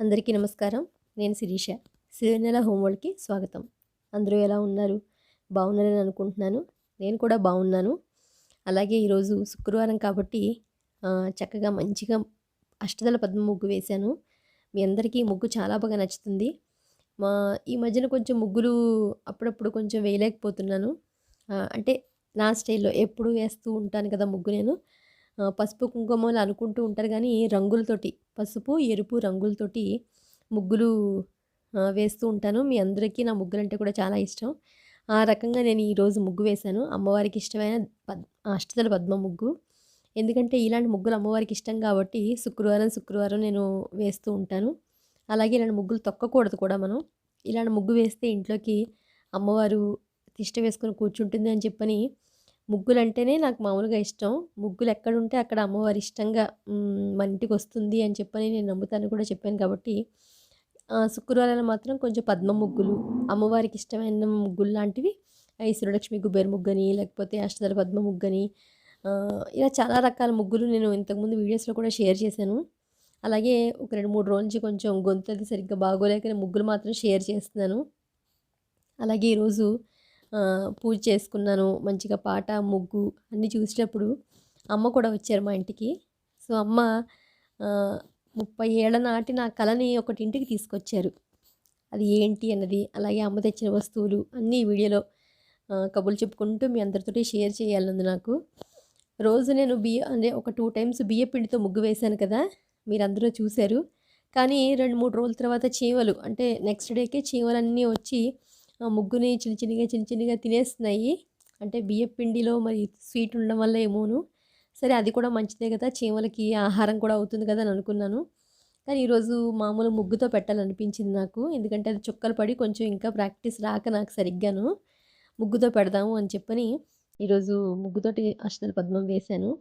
అందరికీ నమస్కారం. నేను శిరీష. సిరినెల హోంవర్క్కి స్వాగతం. అందరూ ఎలా ఉన్నారు? బాగున్నారని అనుకుంటున్నాను. నేను కూడా బాగున్నాను. అలాగే ఈరోజు శుక్రవారం కాబట్టి చక్కగా మంచిగా అష్టదల పద్మ ముగ్గు వేశాను. మీ అందరికీ ముగ్గు చాలా బాగా నచ్చుతుంది. మా ఈ మధ్యన కొంచెం ముగ్గులు అప్పుడప్పుడు కొంచెం వేయలేకపోతున్నాను. అంటే నా స్టైల్లో ఎప్పుడు వేస్తూ ఉంటాను కదా ముగ్గు నేను. పసుపు కుంకుమలు అనుకుంటూ ఉంటారు కానీ రంగులతోటి పసుపు ఎరుపు రంగులతోటి ముగ్గులు వేస్తూ ఉంటాను. మీ అందరికీ నా ముగ్గులు అంటే కూడా చాలా ఇష్టం. ఆ రకంగా నేను ఈరోజు ముగ్గు వేశాను. అమ్మవారికి ఇష్టమైన పద్ అష్టతల పద్మ ముగ్గు. ఎందుకంటే ఇలాంటి ముగ్గులు అమ్మవారికి ఇష్టం కాబట్టి శుక్రవారం శుక్రవారం నేను వేస్తూ ఉంటాను. అలాగే ఇలాంటి ముగ్గులు తొక్కకూడదు కూడా మనం. ఇలాంటి ముగ్గు వేస్తే ఇంట్లోకి అమ్మవారు తిష్ట వేసుకొని కూర్చుంటుంది అని చెప్పని ముగ్గులు అంటేనే నాకు మామూలుగా ఇష్టం. ముగ్గులు ఎక్కడుంటే అక్కడ అమ్మవారి ఇష్టంగా మన ఇంటికి వస్తుంది అని చెప్పని నేను నమ్ముతాను కూడా చెప్పాను కాబట్టి శుక్రవారాలు మాత్రం కొంచెం పద్మ ముగ్గులు అమ్మవారికి ఇష్టమైన ముగ్గులు లాంటివి ఐశ్వర్యలక్ష్మి కుబేర్ ముగ్గని లేకపోతే అష్టదళ పద్మ ముగ్గని ఇలా చాలా రకాల ముగ్గులు నేను ఇంతకుముందు వీడియోస్లో కూడా షేర్ చేశాను. అలాగే ఒక రెండు మూడు రోజుల నుంచి కొంచెం గొంతు అది సరిగ్గా బాగోలేక ముగ్గులు మాత్రం షేర్ చేస్తున్నాను. అలాగే ఈరోజు పూజ చేసుకున్నాను మంచిగా పాట ముగ్గు అన్నీ చూసినప్పుడు అమ్మ కూడా వచ్చారు మా ఇంటికి. సో అమ్మ ముప్పై ఏళ్ళ నాటి నా కళని ఒకటి ఇంటికి తీసుకొచ్చారు. అది ఏంటి అన్నది అలాగే అమ్మ తెచ్చిన వస్తువులు అన్నీ వీడియోలో కబుర్లు చెప్పుకుంటూ మీ అందరితోటి షేర్ చేయాలన్నది నాకు. రోజు నేను బియ్య అంటే ఒక టూ టైమ్స్ బియ్య పిండితో ముగ్గు వేశాను కదా మీరందరూ చూశారు. కానీ రెండు మూడు రోజుల తర్వాత చీమలు అంటే నెక్స్ట్ డేకే చీమలన్నీ వచ్చి ముగ్గుని చిన్న చిన్నగా చిన్న చిన్నగా తినేస్తున్నాయి. అంటే బియ్య పిండిలో మరి స్వీట్ ఉండడం వల్ల ఏమోను. సరే అది కూడా మంచిదే కదా. చీమలకి ఆహారం కూడా అవుతుంది కదా అని అనుకున్నాను. కానీ ఈరోజు మామూలు ముగ్గుతో పెట్టాలనిపించింది నాకు. ఎందుకంటే అది చుక్కలు పడి కొంచెం ఇంకా ప్రాక్టీస్ రాక నాకు సరిగ్గాను. ముగ్గుతో పెడదాము అని చెప్పని ఈరోజు ముగ్గుతోటి అష్టదళ పద్మం వేశాను.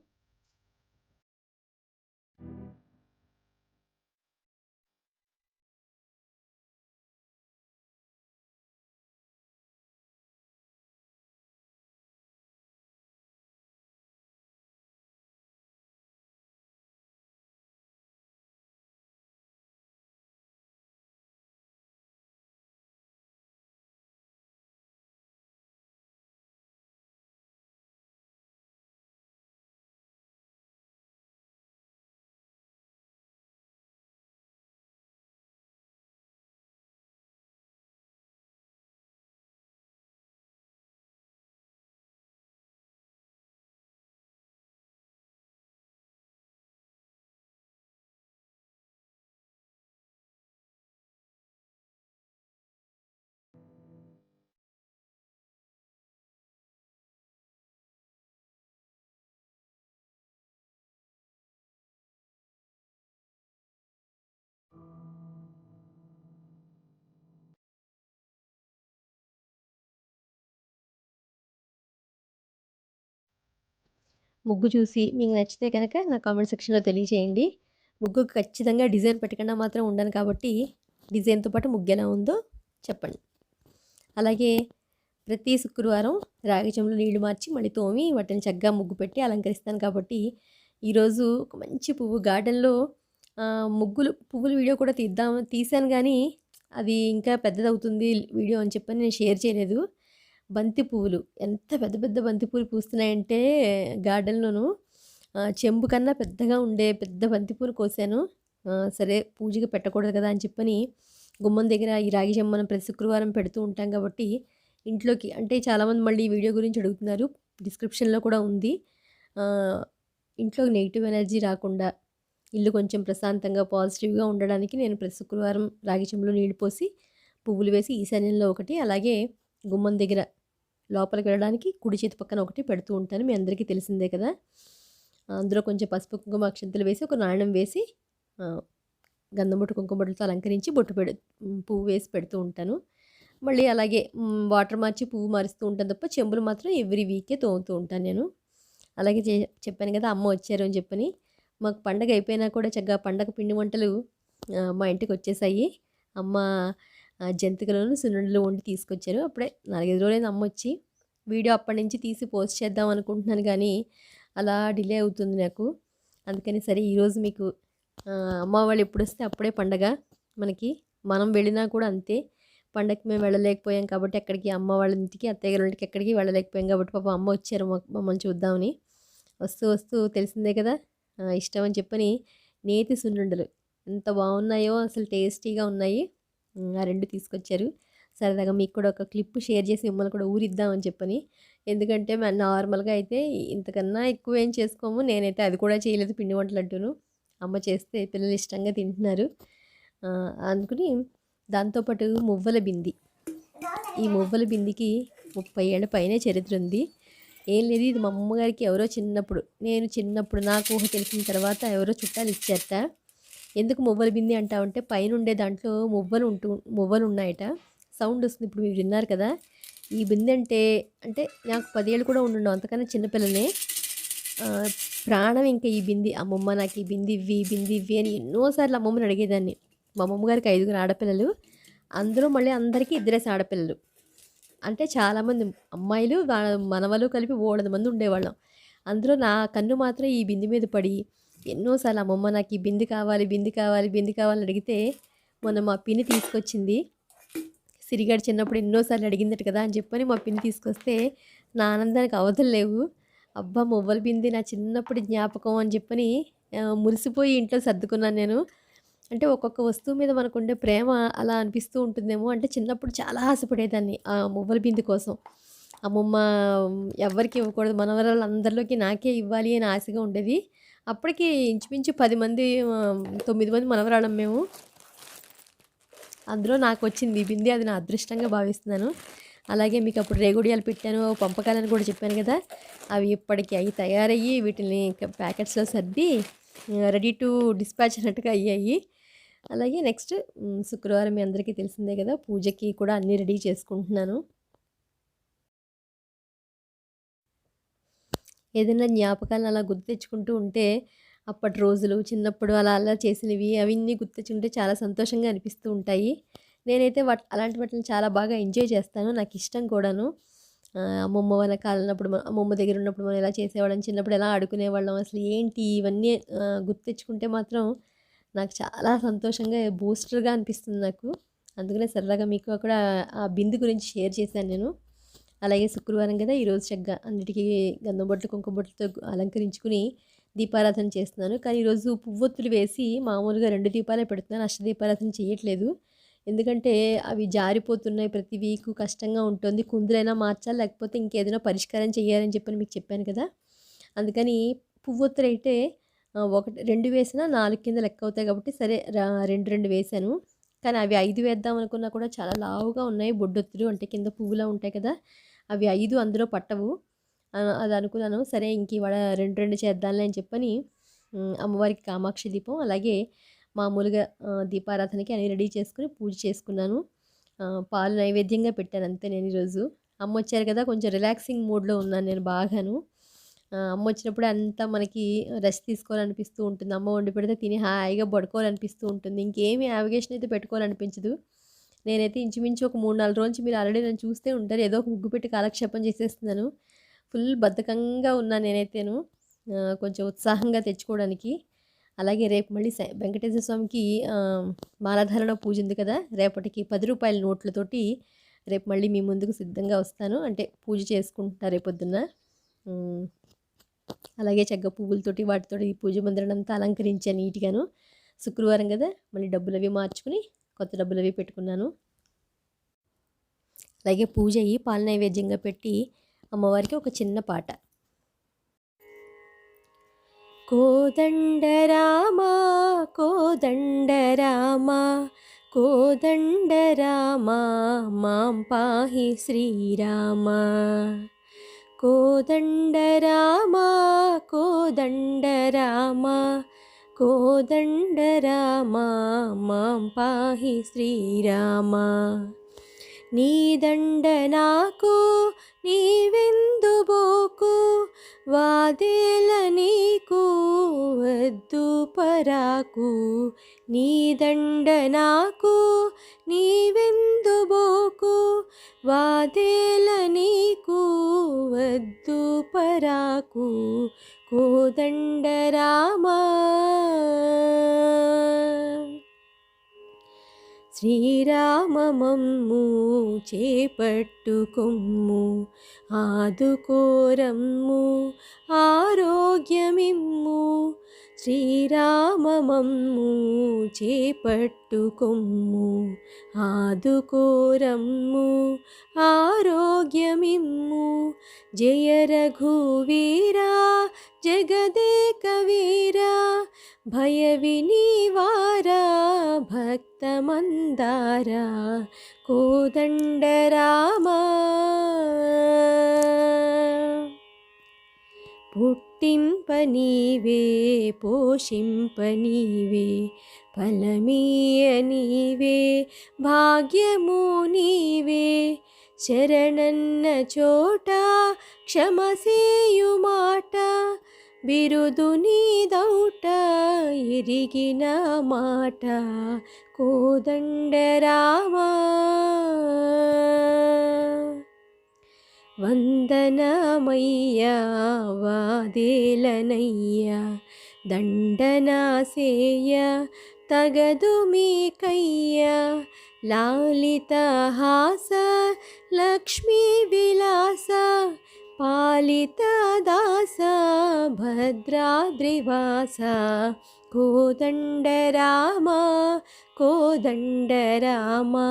ముగ్గు చూసి మీకు నచ్చితే కనుక నా కామెంట్ సెక్షన్లో తెలియజేయండి. ముగ్గుకు ఖచ్చితంగా డిజైన్ పెట్టకుండా మాత్రం ఉండను కాబట్టి డిజైన్తో పాటు ముగ్గు ఎలా ఉందో చెప్పండి. అలాగే ప్రతి శుక్రవారం రాగి చెంబులో నీళ్ళు మార్చి మళ్ళీ తోమి వాటిని చక్కగా ముగ్గు పెట్టి అలంకరిస్తాను కాబట్టి ఈరోజు ఒక మంచి పువ్వు గార్డెన్లో ముగ్గులు పువ్వుల వీడియో కూడా తీద్దాం తీశాను కానీ అది ఇంకా పెద్దదవుతుంది వీడియో అని చెప్పని నేను షేర్ చేయలేదు. బంతి పువ్వులు. ఎంత పెద్ద పెద్ద బంతి పువ్వులు పూస్తున్నాయంటే గార్డెన్లోను చెంబు కన్నా పెద్దగా ఉండే పెద్ద బంతి పూలు కోసాను. సరే పూజకి పెట్టకూడదు కదా అని చెప్పని గుమ్మం దగ్గర ఈ రాగి మనం ప్రతి శుక్రవారం పెడుతూ ఉంటాం కాబట్టి ఇంట్లోకి అంటే చాలామంది మళ్ళీ ఈ వీడియో గురించి అడుగుతున్నారు. డిస్క్రిప్షన్లో కూడా ఉంది. ఇంట్లో నెగిటివ్ ఎనర్జీ రాకుండా ఇల్లు కొంచెం ప్రశాంతంగా పాజిటివ్గా ఉండడానికి నేను ప్రతి శుక్రవారం రాగి చెంబులో నీళ్ళు పోసి పువ్వులు వేసి ఈశాన్యంలో ఒకటి అలాగే గుమ్మం దగ్గర లోపలికి వెళ్ళడానికి కుడి చేతి పక్కన ఒకటి పెడుతూ ఉంటాను. మీ అందరికీ తెలిసిందే కదా. అందులో కొంచెం పసుపు కుంకుమ అక్షంతలు వేసి ఒక నాణ్యం వేసి ఆ, గంధం అలంకరించి బొట్టు పెడు పువ్వు వేసి పెడుతూ ఉంటాను. మళ్ళీ అలాగే వాటర్ మార్చి పువ్వు మారుస్తూ ఉంటాను తప్ప చెంబులు మాత్రం ఎవ్రీ వీకే తోముతూ ఉంటాను నేను. అలాగే చే చెప్పాను కదా అమ్మ వచ్చారు అని చెప్పని. మాకు పండగ అయిపోయినా కూడా చక్కగా పండగ పిండి వంటలు మా ఇంటికి వచ్చేసాయి. అమ్మ జంతికలను సున్నుండలు వండి తీసుకొచ్చారు. అప్పుడే నాలుగైదు రోజులైన అమ్మ వచ్చి వీడియో అప్పటి నుంచి తీసి పోస్ట్ చేద్దాం అనుకుంటున్నాను కానీ అలా డిలే అవుతుంది నాకు. అందుకని సరే ఈరోజు మీకు అమ్మ వాళ్ళు ఎప్పుడు వస్తే అప్పుడే పండగ మనకి. మనం వెళ్ళినా కూడా అంతే. పండగకి మేము వెళ్ళలేకపోయాం కాబట్టి అక్కడికి అమ్మ వాళ్ళ ఇంటికి అత్తయ్య ఇంటికి ఎక్కడికి వెళ్ళలేకపోయాం కాబట్టి పాప అమ్మ వచ్చారు మమ్మల్ని చూద్దామని. వస్తూ వస్తూ తెలిసిందే కదా ఇష్టం అని చెప్పని నేతి సున్నుండలు ఎంత బాగున్నాయో అసలు టేస్టీగా ఉన్నాయి. ఆ రెండు తీసుకొచ్చారు. సరదాగా మీకు కూడా ఒక క్లిప్ షేర్ చేసి మిమ్మల్ని కూడా ఊరిద్దామని చెప్పని. ఎందుకంటే నార్మల్గా అయితే ఇంతకన్నా ఎక్కువ ఏం చేసుకోము. నేనైతే అది కూడా చేయలేదు పిండి వంటలు అంటూను అమ్మ చేస్తే పిల్లలు ఇష్టంగా తింటున్నారు. అందుకుని దాంతోపాటు మువ్వల బింది. ఈ మువ్వల బిందికి ముప్పై ఏళ్ళ పైనే చరిత్ర ఉంది. ఏం లేదు ఇది మా అమ్మగారికి ఎవరో చిన్నప్పుడు నేను చిన్నప్పుడు నాకు ఊహ తెలిసిన తర్వాత ఎవరో చుట్టాలు ఇచ్చారట ఎందుకు మువ్వల బింది అంటామంటే పైన ఉండే దాంట్లో మువ్వలు ఉంటూ మువ్వలు ఉన్నాయట. సౌండ్ వస్తుంది. ఇప్పుడు మీరు విన్నారు కదా. ఈ బిందె అంటే అంటే నాకు పదేళ్ళు కూడా ఉండు అంతకన్నా చిన్నపిల్లనే ప్రాణం ఇంకా ఈ బింది. అమ్మమ్మ నాకు ఈ బింది ఇవ్వి బింది ఇవ్వి అని ఎన్నోసార్లు అమ్మమ్మని అడిగేదాన్ని. మా అమ్మమ్మ గారికి ఐదుగురు ఆడపిల్లలు. అందులో మళ్ళీ అందరికీ ఇద్దరేసి ఆడపిల్లలు. అంటే చాలామంది అమ్మాయిలు మనవలు కలిపి ఓడది మంది ఉండేవాళ్ళం. అందులో నా కన్ను మాత్రం ఈ బింది మీద పడి ఎన్నోసార్లు అమ్మమ్మ నాకు ఈ బింది కావాలి బింది కావాలి బింది కావాలని అడిగితే మొన్న మా పిన్ని తీసుకొచ్చింది. సిరిగాడు చిన్నప్పుడు ఎన్నోసార్లు అడిగిందట కదా అని చెప్పని మా పిన్ని తీసుకొస్తే నా ఆనందానికి అవధులు లేవు. అబ్బా మొవ్వల బింది నా చిన్నప్పుడు జ్ఞాపకం అని చెప్పని మురిసిపోయి ఇంట్లో సర్దుకున్నాను నేను. అంటే ఒక్కొక్క వస్తువు మీద మనకు ఉండే ప్రేమ అలా అనిపిస్తూ ఉంటుందేమో అంటే చిన్నప్పుడు చాలా ఆశపడేదాన్ని ఆ మువ్వల బింది కోసం. అమ్మమ్మ ఎవరికి ఇవ్వకూడదు మనవరాలు అందరిలోకి నాకే ఇవ్వాలి అని ఆశగా ఉండేది. అప్పటికి ఇంచుమించు పది మంది తొమ్మిది మంది మనవరాళ్ళం మేము. అందులో నాకు వచ్చింది బింది అది నా అదృష్టంగా భావిస్తున్నాను. అలాగే మీకు అప్పుడు రేగుడియాలు పెట్టాను పంపకాలని కూడా చెప్పాను కదా. అవి ఇప్పటికీ అవి తయారయ్యి వీటిని ప్యాకెట్స్లో సర్ది రెడీ టు డిస్పాచ్ అన్నట్టుగా అయ్యాయి. అలాగే నెక్స్ట్ శుక్రవారం మీ అందరికీ తెలిసిందే కదా పూజకి కూడా అన్నీ రెడీ చేసుకుంటున్నాను. ఏదైనా జ్ఞాపకాలను అలా గుర్తు తెచ్చుకుంటూ ఉంటే అప్పటి రోజులు చిన్నప్పుడు అలా అలా చేసినవి అవన్నీ గుర్తు తెచ్చుకుంటే చాలా సంతోషంగా అనిపిస్తూ ఉంటాయి. నేనైతే వాట్ అలాంటి వాటిని చాలా బాగా ఎంజాయ్ చేస్తాను. నాకు ఇష్టం కూడాను. అమ్మమ్మ వాళ్ళ కాలినప్పుడు అమ్మమ్మ దగ్గర ఉన్నప్పుడు మనం ఎలా చేసేవాళ్ళం చిన్నప్పుడు ఎలా ఆడుకునేవాళ్ళం అసలు ఏంటి ఇవన్నీ గుర్తు తెచ్చుకుంటే మాత్రం నాకు చాలా సంతోషంగా బూస్టర్గా అనిపిస్తుంది నాకు. అందుకనే సరదాగా మీకు కూడా ఆ బిందు గురించి షేర్ చేశాను నేను. అలాగే శుక్రవారం కదా ఈరోజు చక్కగా అన్నిటికీ గంధం బొట్లు కుంకుమ బొట్లతో అలంకరించుకుని దీపారాధన చేస్తున్నాను. కానీ ఈరోజు పువ్వొత్తులు వేసి మామూలుగా రెండు దీపాలే పెడుతున్నాను. అష్ట దీపారాధన చేయట్లేదు. ఎందుకంటే అవి జారిపోతున్నాయి. ప్రతి వీక్ కష్టంగా ఉంటుంది. కుందులైనా మార్చాలి? లేకపోతే ఇంకేదైనా పరిష్కారం చేయాలని చెప్పని మీకు చెప్పాను కదా. అందుకని పువ్వొత్తులు అయితే ఒకటి రెండు వేసినా నాలుగు కింద లెక్క అవుతాయి కాబట్టి సరే రెండు రెండు వేసాను కానీ అవి ఐదు వేద్దాం అనుకున్నా కూడా చాలా లావుగా ఉన్నాయి. బొడ్డొత్తులు అంటే కింద పువ్వులా ఉంటాయి కదా. అవి ఐదు అందులో పట్టవు. అది అనుకున్నాను. సరే ఇంక ఇవాళ రెండు రెండు చేద్దాంలే అని చెప్పని అమ్మవారికి కామాక్షి దీపం అలాగే మామూలుగా దీపారాధనకి అన్ని రెడీ చేసుకుని పూజ చేసుకున్నాను. పాలు నైవేద్యంగా పెట్టాను అంతే నేను ఈరోజు. అమ్మ వచ్చారు కదా కొంచెం రిలాక్సింగ్ మూడ్లో ఉన్నాను నేను బాగాను. అమ్మ వచ్చినప్పుడు అంతా మనకి రెస్ట్ తీసుకోవాలనిపిస్తూ ఉంటుంది. అమ్మ వండి పెడితే తిని హాయిగా పడుకోవాలనిపిస్తూ ఉంటుంది. ఇంకేమి యావిగేషన్ అయితే పెట్టుకోవాలనిపించదు. నేనైతే ఇంచుమించు ఒక మూడు నాలుగు రోజు మీరు ఆల్రెడీ నన్ను చూస్తే ఉంటారు. ఏదో ఒక ముగ్గు పెట్టి కాలక్షేపం చేసేస్తున్నాను. ఫుల్ బద్ధకంగా ఉన్నాను నేనైతేను. కొంచెం ఉత్సాహంగా తెచ్చుకోవడానికి. అలాగే రేపు మళ్ళీ వెంకటేశ్వర స్వామికి మాలాధారణ పూజ ఉంది కదా రేపటికి పది రూపాయల నోట్లతోటి రేపు మళ్ళీ మీ ముందుకు సిద్ధంగా వస్తాను. అంటే పూజ చేసుకుంటున్నా రేపొద్దున అలాగే చెగ్గ పువ్వులతోటి వాటితోటి పూజ మందిరం అంతా అలంకరించాను నీట్గాను. శుక్రవారం కదా మళ్ళీ డబ్బులు అవి మార్చుకుని కొత్త డబ్బులు అవి పెట్టుకున్నాను. అలాగే పూజ అయ్యి పాల నైవేద్యంగా పెట్టి అమ్మవారికి ఒక చిన్న పాట. కోదండరామా కోదండరామా కోదండరామా మాం పాహి శ్రీరామా. కోదండరామా కోదండరామా కోదండరామా మాం పాహి శ్రీరామా. నీదండ నాకు నీవెందుబోకు వాదేల నీకు వద్దు పరాకు. నీదండ నాకు నీవెందుబోకు వాదేల నీకు వద్దు పరాకు. కోదండరామా. శ్రీరామమమ్ము చేపట్టుకొమ్ము ఆదుకోరమ్ము ఆరోగ్యమిమ్ము శ్రీరామమమ్ము చేపట్టుకొమ్ము ఆదుకోరమ్ము ఆరోగ్యమిమ్ము. జయ రఘువీరా జగదేక వీరా భయ వినివారా భక్తమందారా కోదండరామా. పుట్టింపనీవే పోషింపనీవే ఫలమీయ నీవే భాగ్యము నీవే శరణన్న చోట క్షమసేయు మాట బిరుదు నీదౌట ఎరిగిన మాట కోదండరామా. वन्दनामय्या वादेलनय्या दण्डनासेय तगधुमेकैय्या लालितहास लक्ष्मीविलास पालितदास भद्राद्रिवास कोदण्डरामा कोदण्डरामा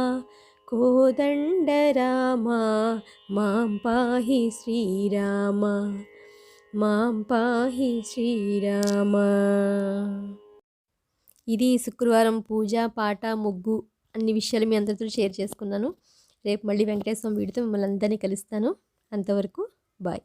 కోదండరామ మాం పాహి శ్రీరామ మాం పాహి శ్రీరామ. ఇది శుక్రవారం పూజ పాట ముగ్గు అన్ని విషయాలు మీ అందరితో షేర్ చేసుకున్నాను. రేపు మళ్ళీ వెంకటేశ్వరం వీడితో మిమ్మల్ని అందరినీ కలుస్తాను. అంతవరకు బాయ్.